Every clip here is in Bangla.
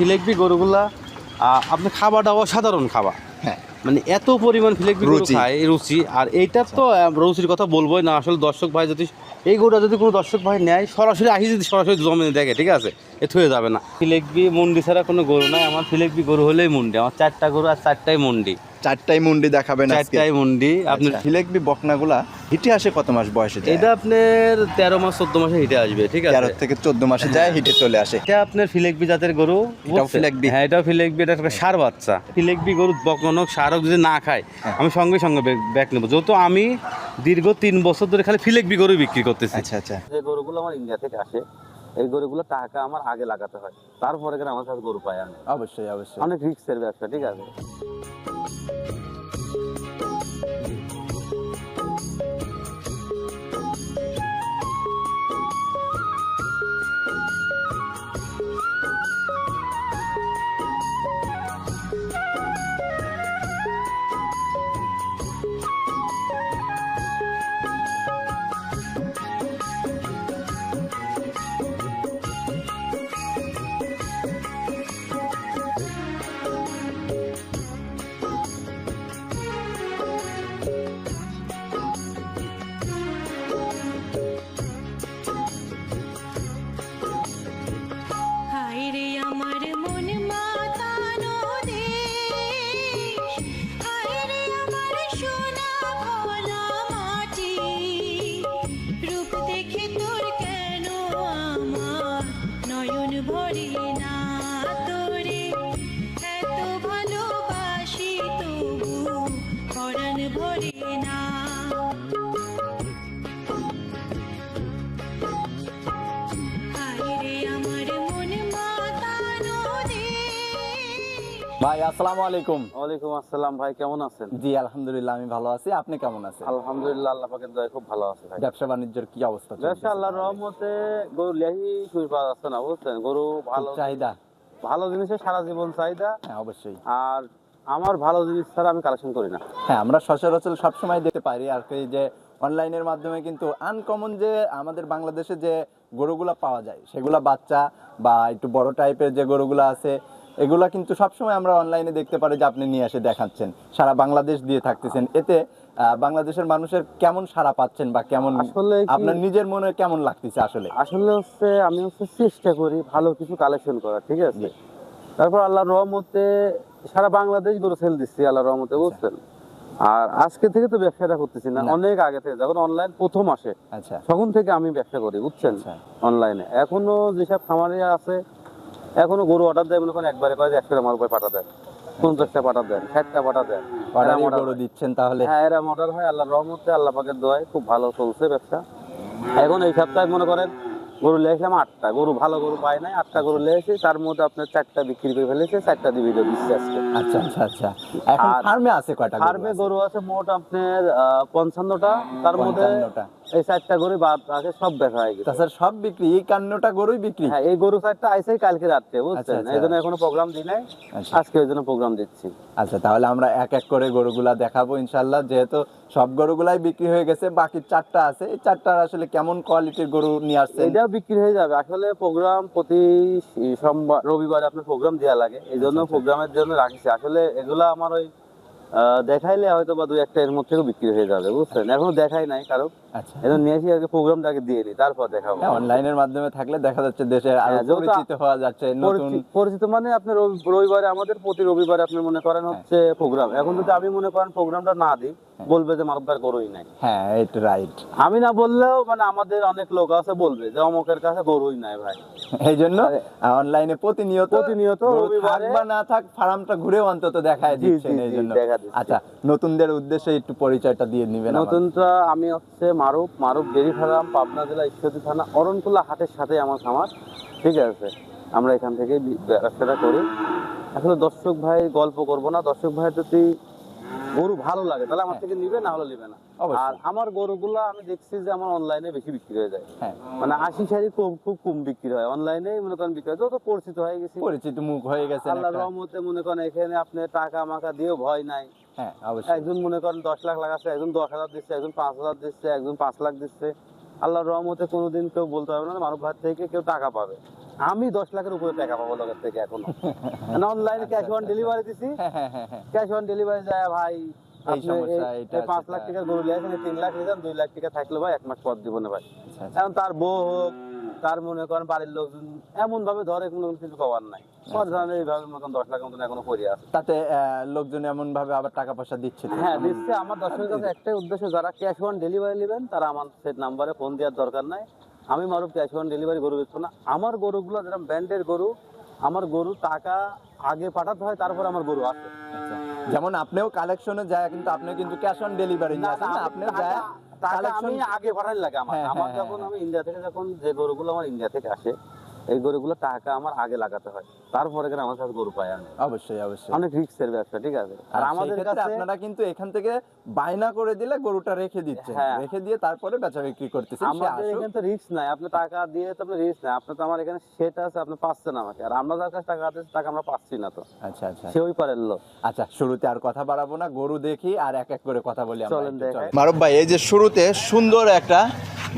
ফিলেকবি গরুগুলা আপনি খাবার খাবারটা সাধারণ খাবার। হ্যাঁ। মানে এত পরিমাণ ফিলেকবি গরু। খায় রুচি। আর এইটা তো রুচির কথা বলবোই না আসলে দর্শক ভাই যদি এই গরুটা যদি কোনো দর্শক ভাই নেয় সরাসরি আসি যদি সরাসরি জমে দেখে ঠিক আছে? এ থয়ে যাবে না। ফিলেকবি মন্ডি ছাড়া কোনো গরু নাই আমার ফিলেকবি গরু হলেই মন্ডি আমার চারটা গরু আর চারটাই মুন্ডি। চারটাই মুন্ডি দেখাবেন আজকে। চারটাই মুন্ডি আপনার আপনার ফিলেকবি বকনাগুলা হিটে আসে কত মাস বয়সে এটা আপনার তেরো মাস চোদ্দ মাসে হিটে আসবে ঠিক আছে? তেরো থেকে চোদ্দ মাসে যায় হিটে চলে আসে। এটা আপনার ফিলেকবি জাতের গরু ফিলেকবি? হ্যাঁ এটাও ফিলেকবি এটা একটা সার বাচ্চা। ফিলেকবি গরু বকনক সারক যদি না খায় হ্যাঁ। আমি সঙ্গে সঙ্গে ব্যাক নেব। যেহেতু আমি দীর্ঘ তিন বছর ধরে খালি ফিলেকবি গরু বিক্রি করতেছি। আচ্ছা আচ্ছা। যে গরুগুলো আমার ইন্ডিয়া থেকে আসে এই গরুগুলো টাকা আমার আগে লাগাতে হয়। তারপরে আমার কাছে গরু পাই আমি? অবশ্যই অবশ্যই। অনেক রিক্সের ব্যবসা ঠিক আছে? Thank you. ভাই আসসালামু আলাইকুম। ওয়ালাইকুম আসসালাম ভাই কেমন আছেন? জি আলহামদুলিল্লাহ আমি ভালো আছি। আপনি কেমন আছেন? আলহামদুলিল্লাহ আল্লাহ পাকের দয়া খুব ভালো আছে ভাই। ব্যবসা বাণিজ্যের কি অবস্থা চলছে? ব্যবসা আল্লাহর রহমতে গরু লেহি শুরু পাওয়া যাচ্ছে না বুঝছেন? গরু ভালো চাহিদা। ভালো জিনিসের সারা জীবন চাহিদা। হ্যাঁ অবশ্যই। আর আমার ভালো জিনিস ছাড়া আমি কালেকশন করি না। হ্যাঁ আমরা সচরাচর সবসময় দেখতে পারি আর কি যে অনলাইনের মাধ্যমে কিন্তু আনকমন যে আমাদের বাংলাদেশে যে গরুগুলা পাওয়া যায় সেগুলা বাচ্চা বা একটু বড় টাইপের যে গরুগুলা আছে এগুলা কিন্তু সবসময় আমরা অনলাইনে দেখতে পারি যে আপনি নিয়ে এসে দেখাচ্ছেন। সারা বাংলাদেশ দিয়ে থাকতেছেন। এতে বাংলাদেশের মানুষের কেমন সারা পাচ্ছেন বা কেমন আসলে আপনার নিজের মনে কেমন লাগতেছে আসলে? আসলে হচ্ছে আমি হচ্ছে চেষ্টা করি ভালো কিছু কালেকশন করার ঠিক আছে? তারপর আল্লাহর রহমতে সারা বাংলাদেশ গরু সেল দিচ্ছি আল্লাহর রহমতে বুঝছেন? আর আজকে থেকে তো ব্যবসাটা করতেছি না। অনেক আগে থেকে। যখন অনলাইন প্রথম আসে আচ্ছা। তখন থেকে আমি ব্যবসা করি বুঝছেন? আচ্ছা। অনলাইনে এখনও যেসব খামারে আছে এখনও গরু অর্ডার দেয় মনে করেন একবারে করে একশো আমার উপরে পাঠা দেয়। পঞ্চাশটা পাঠা দেন ষাটটা পাঠা দেন গরু দিচ্ছেন তাহলে। হ্যাঁ এরা অর্ডার হয় আল্লাহর রহমতে আল্লাহ পাকের দোয়ায় খুব ভালো চলছে ব্যবসা। এখন এই সপ্তাহে মনে করেন গরু লেগেছিলাম আটটা। গরু ভালো গরু পাই নাই আটটা গরু লেগেছে তার মধ্যে আপনার চারটা বিক্রি করে ফেলেছে চারটা ভিডিও দিচ্ছে আজকে। আচ্ছা আচ্ছা আচ্ছা। এখন ফার্মে আছে কয়টা গরু ফার্মে গরু আছে মোট আপনার পঞ্চান্নটা। তার মধ্যে 55টা। এই চারটা গরু বাদ আছে সব হয়ে গেছে। তাছাড়া সব বিক্রি এই কান্নটা গরুই বিক্রি? হ্যাঁ এই গরু চারটা কালকে রাত্রে বুঝছেন? আচ্ছা। এই জন্য এখনও প্রোগ্রাম দিই নাই। আচ্ছা। আজকে ওই জন্য প্রোগ্রাম দিচ্ছি। আচ্ছা তাহলে আমরা এক এক করে গরুগুলা দেখাবো ইনশাল্লাহ যেহেতু সব গরুগুলাই বিক্রি হয়ে গেছে বাকি চারটা আছে। এই চারটার আসলে কেমন কোয়ালিটির গরু নিয়ে আসছেন? এটাও বিক্রি হয়ে যাবে। আসলে প্রোগ্রাম প্রতি সোমবার রবিবার আপনার প্রোগ্রাম দেওয়া লাগে। এই জন্য আচ্ছা, প্রোগ্রামের জন্য রাখছি। আসলে এগুলো আমার ওই দেখাইলে হয়তো বা দুই একটা এর মধ্যেও বিক্রি হয়ে যাবে বুঝছেন? এখনও দেখাই নাই কারও। আচ্ছা। নিয়ে আগে প্রোগ্রামটাকে দিয়ে নিই তারপর দেখাবো। হ্যাঁ অনলাইনের মাধ্যমে থাকলে দেখা যাচ্ছে আরও হ্যাঁ, পরিচিত হওয়া যাচ্ছে নতুন পরিচিত মানে আপনার রবিবারে আমাদের প্রতি রবিবারে আপনি মনে করেন হচ্ছে প্রোগ্রাম। এখন যদি আমি মনে করেন প্রোগ্রামটা না দিই বলবে যে গরুই নাই। হ্যাঁ এটা রাইট। আমি না বললেও মানে আমাদের অনেক লোক আছে বলবে যে অমকের কাছে গরুই নাই ভাই। এই জন্য অনলাইনে প্রতিনিয়ত প্রতিনিয়ত রবিবারে- বা না থাক ফার্মটা ঘুরেও অন্তত দেখায় দিচ্ছেন এই জন্য। আচ্ছা নতুনদের উদ্দেশ্যে একটু পরিচয়টা দিয়ে নিবেন। নতুনটা আমি হচ্ছে মারুফ মারুফ ডেরি ফার্ম পাবনা জেলা ঈশ্বরদী থানা অরণকুলা হাটের সাথে আমার খামার ঠিক আছে? আমরা এখান থেকে ব্যবসাটা করি। আসলে দর্শক ভাই গল্প করব না। দর্শক ভাই যদি গরু ভালো লাগে তাহলে আমার থেকে নিবে না হলে নিবে না। আর আমার গরুগুলো আমি দেখছি যে আমার অনলাইনে বেশি বিক্রি হয়ে যায়। হ্যাঁ। মানে আশি সারি কম খুব কম বিক্রি হয়। অনলাইনে মনে করেন বিক্রি হয়। যত পরিচিত হয়ে গেছি। পরিচিত মুখ হয়ে গেছে আল্লাহ রহমতে মনে করেন এখানে আপনি টাকা মাকা দিয়েও ভয় নাই। হ্যাঁ একজন মনে করেন দশ লাখ লাগাচ্ছে একজন দশ হাজার দিচ্ছে একজন পাঁচ হাজার দিচ্ছে একজন পাঁচ লাখ দিচ্ছে। আল্লাহর রহমতে কোনোদিন কেউ বলতে পারবে না মানব ভাত থেকে কেউ টাকা পাবে। আমি দশ লাখের উপরে টাকা পাবো লোকের থেকে এখনও। অনলাইনে ক্যাশ অন ডেলিভারি দিছি। ক্যাশ অন ডেলিভারি যায় ভাই। এই আপনি সমস্যা, এই- পাঁচ লাখ টাকার গরু লিয়েছেন তিন লাখ নিয়েছেন দুই লাখ টাকা থাকল ভাই এক মাস পর দিব না ভাই। আচ্ছা, আচ্ছা। এখন তার বউ হোক তার মনে করেন বাড়ির লোকজন এমন ভাবে ধরে কোনো কিছু করার নাই। এইভাবে মতন দশ লাখ মতন এখনও পড়ে আছে। তাতে লোকজন এমন ভাবে আবার টাকা পয়সা দিচ্ছে হ্যাঁ দিচ্ছে। আমার দর্শকের কাছে একটাই উদ্দেশ্য যারা ক্যাশ অন ডেলিভারি নেবেন তারা আমার সেই নাম্বারে ফোন দেওয়ার দরকার নাই। আমি মারুফ ক্যাশ অন ডেলিভারি গরু বেচবো না। আমার গরুগুলো যেটা ব্র্যান্ডের গরু আমার গরু টাকা আগে পাঠাতে হয় তারপর আমার গরু আসে। আচ্ছা। যেমন আপনিও কালেকশনে যায় কিন্তু আপনি কিন্তু ক্যাশ অন ডেলিভারি নিয়ে আসেন না আপনিও যায় কালেকশন আগে ভরাই লাগে আমার হ্যাঁ, আমার হ্যাঁ, যখন হ্যাঁ। আমি ইন্ডিয়া থেকে যখন যে গরুগুলো আমার ইন্ডিয়া থেকে আসে এই গরুগুলো টাকা আমার আগে লাগাতে হয়? তারপরে কেন আমার কাছে গরু পাই আমি। অবশ্যই অবশ্যই। অনেক রিক্সের ব্যবসা ঠিক আছে? আর আমাদের কাছে আপনারা কিন্তু এখান থেকে বায়না করে দিলে গরুটা রেখে দিচ্ছেন। হ্যাঁ। রেখে দিয়ে তারপরে বেচা বিক্রি করতেছেন সে আমাদের এখানে তো রিস্ক নাই। আপনি টাকা দিয়ে তো আপনি রিস্ক নাই। আপনি তো আমার এখানে সেট আছে আপনি পাচ্ছেন আমাকে। আর আমরা যার কাছে টাকা আছে টাকা আমরা পাচ্ছি না তো। আচ্ছা আচ্ছা। সে ওই লোক। আচ্ছা শুরুতে আর কথা বাড়াবো না। গরু দেখি আর এক এক করে কথা বলি আমরা। মারুফ ভাই এই যে শুরুতে সুন্দর একটা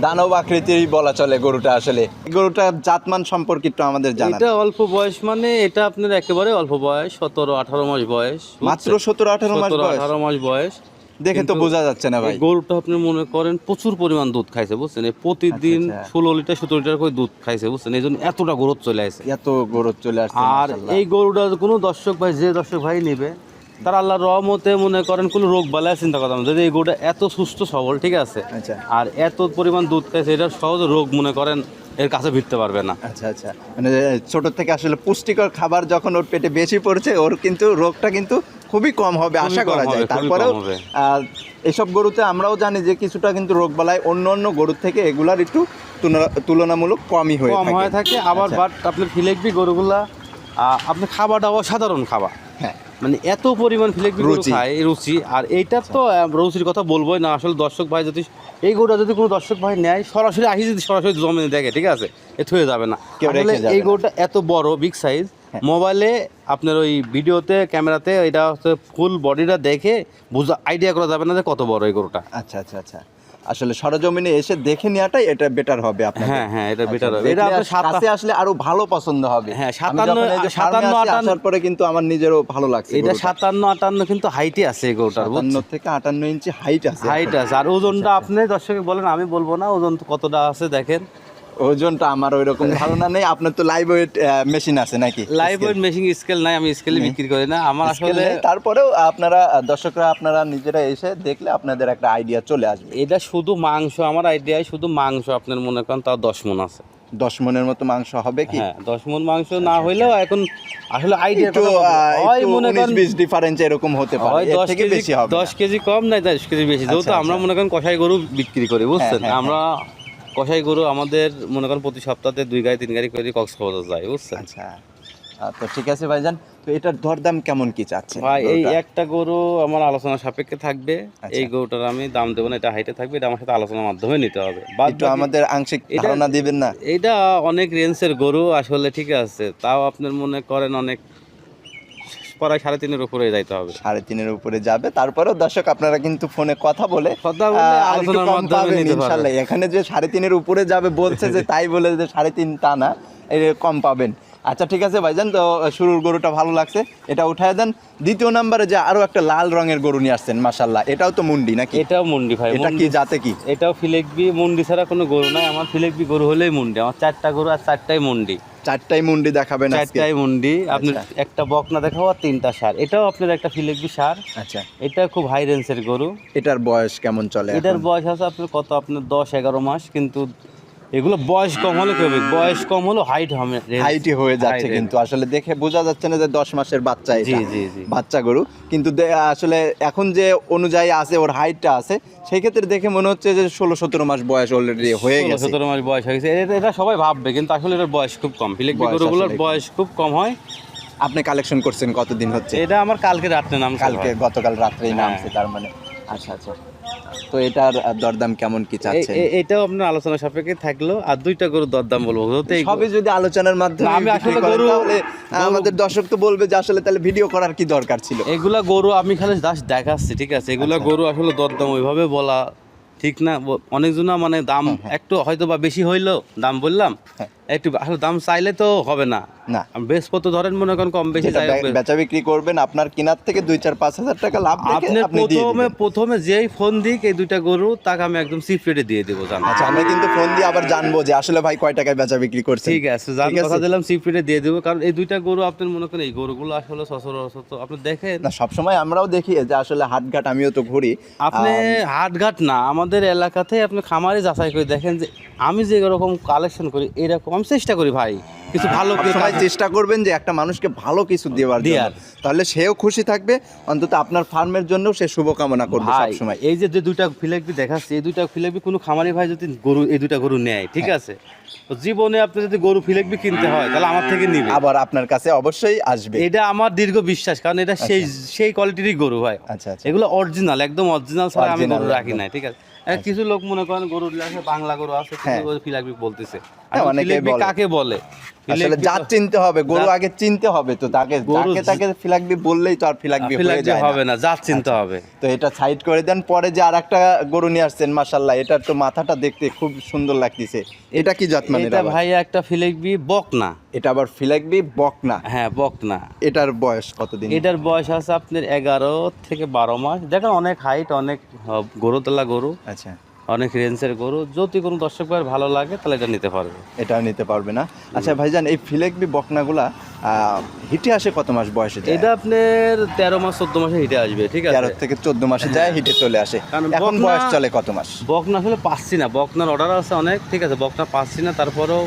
দানব আকৃতির বলা চলে গরুটা আসলে। গরুটা জাতমান সম্পর্কে একটু আমাদের জানান। এটা অল্প বয়স মানে এটা আপনার একেবারে অল্প বয়স সতেরো আঠারো মাস বয়স মাত্র সতেরো আঠারো মাস আঠারো মাস বয়স। দেখে তো বোঝা যাচ্ছে না ভাই। গরুটা আপনি মনে করেন প্রচুর পরিমাণ দুধ খাইছে বুঝছেন? প্রতিদিন আচ্ছা, আচ্ছা। ষোলো লিটার সতেরো লিটার করে দুধ খাইছে বুঝছেন? এই জন্য এতটা গ্রোথ চলে আসে এত গরু চলে আসছে আর এই গরুটা কোনো দর্শক ভাই যে দর্শক ভাই নেবে তার আল্লাহ রহমতে মনে করেন কোনো রোগ বালায় চিন্তা করতাম যদি এই গরুটা এত সুস্থ সবল ঠিক আছে আচ্ছা। আর এত পরিমাণ দুধ খাইছে এটা সহজ রোগ মনে করেন এর কাছে ভিড়তে পারবে না। আচ্ছা আচ্ছা। মানে ছোট থেকে আসলে পুষ্টিকর খাবার যখন ওর পেটে বেশি পড়ছে ওর কিন্তু রোগটা কিন্তু খুবই কম হবে আশা করা যায়। তারপরেও আর এসব গরুতে আমরাও জানি যে কিছুটা কিন্তু রোগ বালাই অন্য অন্য গরুর থেকে এগুলার একটু তুলনামূলক কমই হয়ে থাকে। হয়ে থাকে। আবার আচ্ছা। বাট আপনার ফিলেকবি গরুগুলা আহ, আপনার খাবারটা অসাধারণ খাবার। হ্যাঁ। মানে এত পরিমাণ ফিলেকবি রুচি। খায় রুচি। আর এইটা তো রুচির কথা বলবোই না আসলে দর্শক ভাই যদি এই গরুটা যদি কোনো দর্শক ভাই নেয় সরাসরি আসি যদি সরাসরি জমে দেখে ঠিক আছে? এ থয়ে যাবে না। এই। গরুটা এত বড় বিগ সাইজ। মোবাইলে আপনার ওই ভিডিওতে ক্যামেরাতে এটা হচ্ছে ফুল বডিটা দেখে বুঝা আইডিয়া করা যাবে না যে কত বড় এই গরুটা। আচ্ছা আচ্ছা আচ্ছা। আসলে সরজমিনে এসে দেখে নেওয়াটাই এটা বেটার হবে আপনার হ্যাঁ হ্যাঁ এটা বেটার হবে। এটা আপনার কাছে আসলে আরও ভালো পছন্দ হবে। হ্যাঁ, আমি সাতান্ন- যখন এই যে farm এ সাতান্ন, আসি, আটান্ন- আসার পরে কিন্তু আমার নিজেরও ভালো লাগছে এটা গরুটা। সাতান্ন আটান্ন কিন্তু হাইটে আছে গোটার গরুটার থেকে আটান্ন ইঞ্চি হাইট আছে। হাইট আছে। আর ওজনটা আপনি দর্শকে বলেন আমি বলব না ওজন কতটা আছে দেখেন। ওজনটা আমার ওই রকম ধারণা নেই। আপনার তো লাইভ ওয়েট মেশিন আছে নাকি? লাইভ ওয়েট মেশিং স্কেল নাই আমি স্কেলে বিক্রি করি না। আমার আসলে তারপরেও আপনারা দর্শকরা আপনারা নিজেরা এসে দেখলে আপনাদের একটা আইডিয়া চলে আসবে। এটা শুধু মাংস আমার আইডিয়ায় শুধু মাংস আপনার মনে করেন তাও দশ মন আছে। দশ মনের মতো মাংস হবে কি? হ্যাঁ দশ মন মাংস না হইলেও এখন আসলে আইডিয়া মনে করেন বিশ ডিফারেন্স এরকম হতে পারে। দশ কেজি বেশি হবে দশ কেজি কম নাই দশ কেজি বেশি। যেহেতু আচ্ছা, আমরা আচ্ছা। মনে করেন কষাই গরু বিক্রি করি বুঝছেন? হ্যাঁ, হ্যাঁ, আমরা কষাই গরু আমাদের মনে করেন প্রতি সপ্তাহে দুই গাড়ি তিন গাড়ি করে কক্সবাজার যাই বুঝছেন? আচ্ছা। তো ঠিক আছে ভাইজান তো এটার দরদাম কেমন কি চাচ্ছে ভাই এই একটা গরু আমার আলোচনা সাপেক্ষে থাকবে। আচ্ছা। এই গরুটার আমি দাম দেবো না এটা হাইটে থাকবে এটা আমার সাথে আলোচনার মাধ্যমে নিতে হবে। বাদ একটু আমাদের আংশিক ধারণা দিবেন না? এটা অনেক রেঞ্জের গরু আসলে ঠিক আছে। তাও আপনার মনে করেন অনেক প্রায় সাড়ে তিনের উপরে যাইতে হবে। সাড়ে তিনের উপরে যাবে তারপরেও দর্শক আপনারা কিন্তু ফোনে কথা বলে আলোচনার মাধ্যমে। ইনশাল্লাহ। এখানে যে সাড়ে তিনের উপরে যাবে বলছে যে তাই বলে যে সাড়ে তিন তা না কম পাবেন। আচ্ছা ঠিক আছে ভাইজান তো শুরুর গরুটা ভালো লাগছে এটা উঠায় দেন। দ্বিতীয় নম্বরে যে আরও একটা লাল রঙের গরু নিয়ে আসছেন মাসাল্লাহ এটাও তো মুন্ডি নাকি? এটাও মুন্ডি ভাই এটা কি জাতে কি? এটাও ফিলেকবি মুন্ডি ছাড়া কোনো গরু নাই। আমার ফিলেকবি গরু হলেই মুন্ডি। আমার চারটা গরু আর চারটাই মুন্ডি। চারটাই মুন্ডি দেখাবেন চারটাই মুন্ডি আপনার আচ্ছা। একটা বকনা দেখাবো আর তিনটা সার। এটাও আপনার একটা ফিলেকবি সার। আচ্ছা। এটা খুব হাই রেঞ্জের গরু। এটার বয়স কেমন চলে এটার বয়স আছে আপনার কত? আপনার দশ এগারো মাস কিন্তু এগুলো বয়স কম হলে কি হবে? বয়স কম হলো হাইট হবে। হাইটই হয়ে যাচ্ছে কিন্তু। আসলে দেখে বোঝা যাচ্ছে না যে দশ মাসের বাচ্চা জি জি জি। বাচ্চা গরু। কিন্তু আসলে এখন যে অনুযায়ী আছে ওর হাইটটা আছে সেই ক্ষেত্রে দেখে মনে হচ্ছে যে ষোলো সতেরো মাস বয়স অলরেডি হয়ে গেছে। সতেরো মাস বয়স হয়ে গেছে। এটা- সবাই ভাববে কিন্তু আসলে এটার বয়স খুব কম। বয়স গরুগুলোর বয়স খুব কম হয়। আপনি কালেকশন করছেন কতদিন হচ্ছে? এটা আমার কালকে রাত্রে নাম কালকে গতকাল রাত্রেই হ্যাঁ। নামছে তার মানে। আচ্ছা আচ্ছা। তো এটার দরদাম কেমন কি চাচ্ছেন? এটাও আপনার আলোচনা সাপেক্ষে থাকল আর দুইটা গরুর দরদাম বলব। সবই যদি আলোচনার মাধ্যমে আমি আসলে গরু- আমাদের দর্শক তো বলবে যে আসলে তাহলে ভিডিও করার কি দরকার ছিল? এগুলা গরু আমি খালি জাস্ট দেখাচ্ছি ঠিক আছে? এগুলা আচ্ছা। গরু আসলে দরদাম ওইভাবে বলা ঠিক না। অনেকজনা মানে দাম একটু হয়তো বা বেশি হইল দাম বললাম। হ্যাঁ। একটু আসলে দাম চাইলে তো হবে না। না। বেসপত্র ধরেন মনে করেন কম বেশি বেচা বিক্রি করবেন আপনার কেনার থেকে দুই চার পাঁচ হাজার টাকা লাভ আপনি আপনি প্রথমে প্রথমে যেই ফোন দিক এই দুইটা গরু তাকে আমি একদম চিপ রেটে দিয়ে দেবো জান। আচ্ছা আমরা কিন্তু ফোন দিয়ে আবার জানব যে আসলে ভাই কয় টাকায় বেচা বিক্রি করছে ঠিক আছে আছে? কথা দিলাম চিপ রেটে দিয়ে দেবো। কারণ এই দুইটা গরু আপনার মনে করেন এই গরুগুলো আসলে সচরাচর আপনি দেখেন। না সবসময় আমরাও দেখি যে আসলে হাটঘাট আমিও তো ঘুরি। আপনি আম, হাটঘাট না আমাদের এলাকাতে আপনি খামারে যাচাই করে দেখেন যে আমি যে এরকম কালেকশন করি এরকম আমি চেষ্টা করি ভাই কিছু ভালো কিছু সবসময় চেষ্টা করবেন যে একটা মানুষকে ভালো কিছু দেওয়ার দেওয়ার। তাহলে সেও খুশি থাকবে অন্তত আপনার ফার্মের জন্য সে শুভকামনা করবে সবসময়। এই যে যে দুইটা ফিলেকবি দেখাচ্ছে এই দুইটা ফিলেকবি কোনো খামারি ভাই যদি গরু এই দুইটা গরু নেয় ঠিক হ্যাঁ। আছে? তো জীবনে আপনি যদি গরু ফিলেকবি কিনতে হয় তাহলে আমার থেকে নিবে। আবার আপনার কাছে অবশ্যই আসবে। এটা আমার দীর্ঘ বিশ্বাস কারণ এটা সেই সেই কোয়ালিটিরই গরু হয় আচ্ছা আচ্ছা। এগুলো অরিজিনাল একদম অরিজিনাল ছাড়া আমি গরু রাখি। নাই ঠিক আছে? কিছু লোক মনে করেন গরু আছে বাংলা গরু আছে হ্যাঁ। বলতেছে কাকে বলে? আসলে জাত চিনতে হবে গরু আগে চিনতে হবে তো তাকে যাকে তাকে ফিলাকবি বললেই তো আর ফিলাকবি হয়ে যায় হবে না না জাত চিনতে আচ্ছা। হবে। তো এটা সাইড করে দেন পরে যে আর একটা গরু নিয়ে আসছেন মাশাল্লাহ এটার তো মাথাটা দেখতে খুব সুন্দর লাগতেছে। এটা কি জাত মানে এটা ভাই একটা ফিলেকবি বকনা। এটা আবার ফিলাকবি বকনা? হ্যাঁ বকনা। এটার বয়স কতদিন? এটার বয়স আছে আপনার এগারো থেকে বারো মাস। দেখেন অনেক হাইট অনেক গরুতলা গরু। আচ্ছা। অনেক রেঞ্জের গরু। যদি কোনো দর্শক ভাই ভালো লাগে তাহলে এটা নিতে পারবে। এটা নিতে পারবে না। আচ্ছা ভাইজান এই ফিলেকবি বকনাগুলা হিটে আসে কত মাস বয়সে? এটা আপনার তেরো মাস চোদ্দ মাসে হিটে আসবে ঠিক তেরো আছে থেকে চোদ্দ মাসে যায় হিটে চলে আসে। এখন বয়স চলে কত মাস? বকনা আসলে পাচ্ছি না। বকনার অর্ডার আছে অনেক ঠিক আছে? বকনা পাচ্ছি না তারপরেও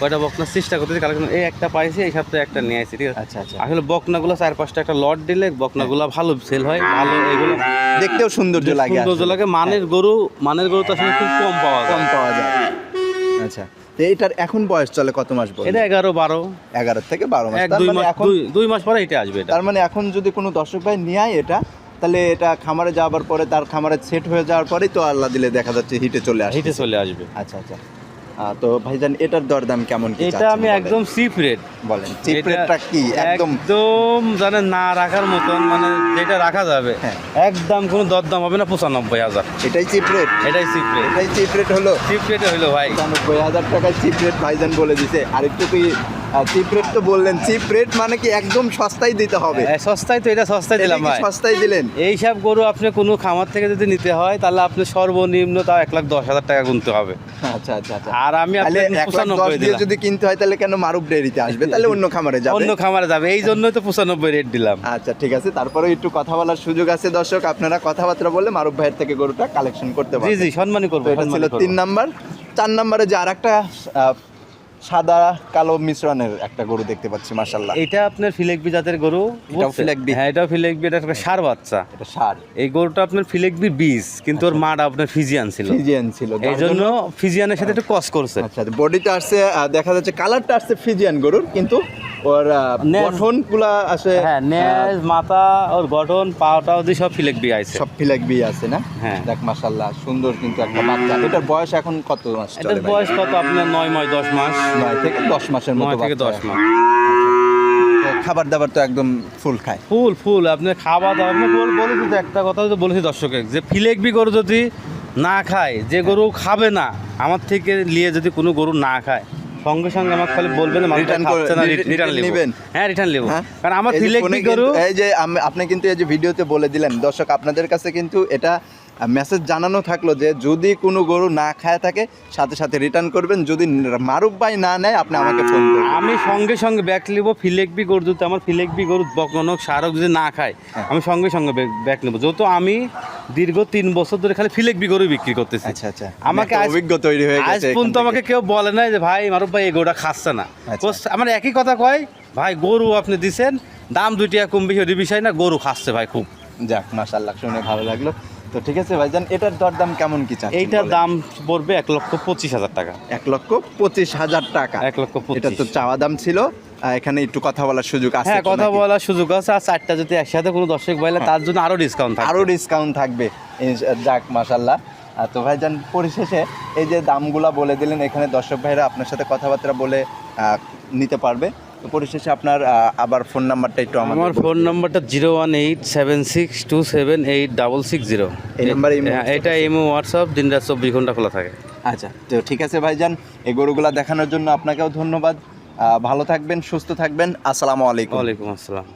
কয়টা বকনার চেষ্টা করতেছি কালেকশন এই একটা পাইছি এই সপ্তাহে একটা নিয়ে আসছি ঠিক আছে? আচ্ছা আচ্ছা। আসলে বকনাগুলো চার পাঁচটা একটা লট দিলে বকনাগুলো ভালো সেল হয় ভালো এগুলো দেখতেও সৌন্দর্য লাগে সৌন্দর্য লাগে। মানের গরু মানের গরু তো আসলে খুব কম পাওয়া যায়। কম পাওয়া যায়। আচ্ছা তো এটার এখন বয়স চলে কত মাস বললেন? এটা এগারো বারো। এগারো থেকে বারো মাস। তার দুই মানে মাস এখন দুই- মাস পরে এটা আসবে তার মানে এখন যদি কোনো দর্শক ভাই নিয়ে এটা তাহলে এটা খামারে যাওয়ার পরে তার খামারে সেট হয়ে যাওয়ার পরেই তো আল্লাহ দিলে দেখা যাচ্ছে হিটে চলে আসে হিটে চলে আসবে। আচ্ছা আচ্ছা। তো ভাইজান এটার দরদাম কেমন কি এটা আমি একদম চিপ রেট বলেন চিপ রেটটা কি? একদম একদম জানেন না রাখার মতন মানে যেটা রাখা যাবে হ্যাঁ। একদম কোনো দরদাম হবে না পঁচানব্বই হাজার। এটাই চিপ রেট এটাই চিপ রেট এটাই চিপ রেট হলো? চিপ রেট হলো ভাই। পঁচানব্বই হাজার টাকায় চিপ রেট ভাইজান বলে দিছে। আর একটু কি চিপ রেট তো বললেন চিপ রেট মানে কি একদম সস্তায় দিতে হবে? সস্তায় তো এটা সস্তায় দিলাম ভাই। সস্তায় দিলেন? এইসব গরু আপনি কোনো খামার থেকে যদি নিতে হয় তাহলে আপনি সর্বনিম্ন তাও এক লাখ দশ হাজার টাকা গুনতে হবে। আচ্ছা আচ্ছা আচ্ছা। আর আমি আপনাকে এক লাখ দশ দিয়ে যদি কিনতে হয় তাহলে কেন মারুফ ডেয়ারিতে আসবে? তাহলে অন্য খামারে যাবে। অন্য খামারে যাবে। এই জন্যই তো পঁচানব্বই রেট দিলাম। আচ্ছা ঠিক আছে। তারপরে একটু কথা বলার সুযোগ আছে দর্শক। আপনারা কথাবার্তা বলে মারুফ ভাইয়ের থেকে গরুটা কালেকশন করতে জি পারবেন। জি সম্মানই করব এটা ছিল তিন নাম্বার। চার নাম্বারে যে আর একটা সাদা কালো মিশ্রণের একটা গরু দেখতে পাচ্ছি মাশাল্লাহ এটা আপনার ফিলেকবি জাতের গরু? ফিলেকবি? হ্যাঁ এটাও ফিলেকবি এটা একটা সার বাচ্চা। এটা সার। এই গরুটা আপনার ফিলেকবি বীজ কিন্তু ওর মাটা আপনার ফিজিয়ান ছিল। ফিজিয়ান ছিল। এই জন্য ফিজিয়ানের সাথে একটু কস করছে। আচ্ছা বডিটা আসছে দেখা যাচ্ছে কালারটা আসছে ফিজিয়ান গরুর কিন্তু ওর নেজ- গঠনগুলা আসে হ্যাঁ। নেজ মাথা ওর গঠন পাওটা অবধি সব ফিলেকবি আইছে সব ফিলাকবি আছে না? হ্যাঁ। দেখ মাশাল্লাহ সুন্দর কিন্তু একটা বাচ্চা। এটার বয়স এখন কত মাস এটার? বয়স কত আপনার? নয় মাস দশ মাস। নয় থেকে দশ মাসের মতো থেকে। দশ মাস। খাবার দাবার তো একদম ফুল খায়। ফুল ফুল। আপনি খাওয়া দাওয়া আপনি বল বলেছি তো একটা কথা তো বলেছি দর্শকে যে ফিলেকবি গরু যদি না খায় যে গরু খাবে না আমার থেকে নিয়ে যদি কোনো গরু না খায় সঙ্গে সঙ্গে আমাকে খালি বলবেন রিটার্ন নেবেন। হ্যাঁ রিটার্ন নেব। হ্যাঁ? কারণ আমার এই যে এই আপনি কিন্তু এই যে ভিডিওতে বলে দিলেন দর্শক আপনাদের কাছে কিন্তু এটা মেসেজ জানানো থাকল যে যদি কোনো গরু না খায় থাকে সাথে সাথে রিটার্ন করবেন। যদি মারুফ ভাই না নেয় আপনি আমাকে ফোন করবেন আমি সঙ্গে সঙ্গে ব্যাক নেব ফিলেকবি গরু যদি আমার ফিলেকবি গরু বকনক সারক যদি না খায় হ্যাঁ। আমি সঙ্গে সঙ্গে ব্যাক নেব। যেহেতু আমি দীর্ঘ তিন বছর ধরে খালি ফিলেকবি গরু বিক্রি করতেছি। আচ্ছা আচ্ছা। আমাকে অভিজ্ঞ তৈরি হয়ে আজ গেছে এখান পর্যন্ত আমাকে কেউ বলে নাই যে ভাই মারুফ ভাই এই গরুটা খাচ্ছে না। আচ্ছা। আমার একই কথা কয় ভাই গরু আপনি দিছেন দাম দুই টাকা কম বেশি বিষয় না গরু খাচ্ছে ভাই খুব। যাক মাশাআল্লাহ শুনে ভালো লাগল। তো ঠিক আছে ভাইজান এটার দরদাম কেমন কি চাচ্ছেন এইটার দাম পড়বে এক লক্ষ পঁচিশ হাজার টাকা। এক লক্ষ পঁচিশ হাজার টাকা। এক লক্ষ এটা তো চাওয়া দাম ছিল। এখানে একটু কথা বলার সুযোগ আছে হ্যাঁ কথা বলার সুযোগ আছে। আর চারটা যদি একসাথে কোনো দর্শক বলে তার জন্য আরও ডিসকাউন্ট থাকবে। আরও ডিসকাউন্ট থাকবে। যাক মাশাল্লাহ আহ, তো ভাইজান পরিশেষে এই যে দামগুলা বলে দিলেন এখানে দর্শক ভাইরা আপনার সাথে কথাবার্তা বলে আহ, নিতে পারবে। পরিশেষে আপনার আবার ফোন নাম্বারটা একটু আমার ফোন নাম্বারটা zero one eight seven six two seven eight double six zero. এই নাম্বার হ্যাঁ এটা এমও হোয়াটসঅ্যাপ দিন রাত চব্বিশ ঘণ্টা খোলা থাকে। আচ্ছা তো ঠিক আছে ভাইজান এই গরুগুলা দেখানোর জন্য আপনাকেও ধন্যবাদ। ভালো থাকবেন সুস্থ থাকবেন। আসসালামু আলাইকুম। ওয়ালাইকুম আসসালাম।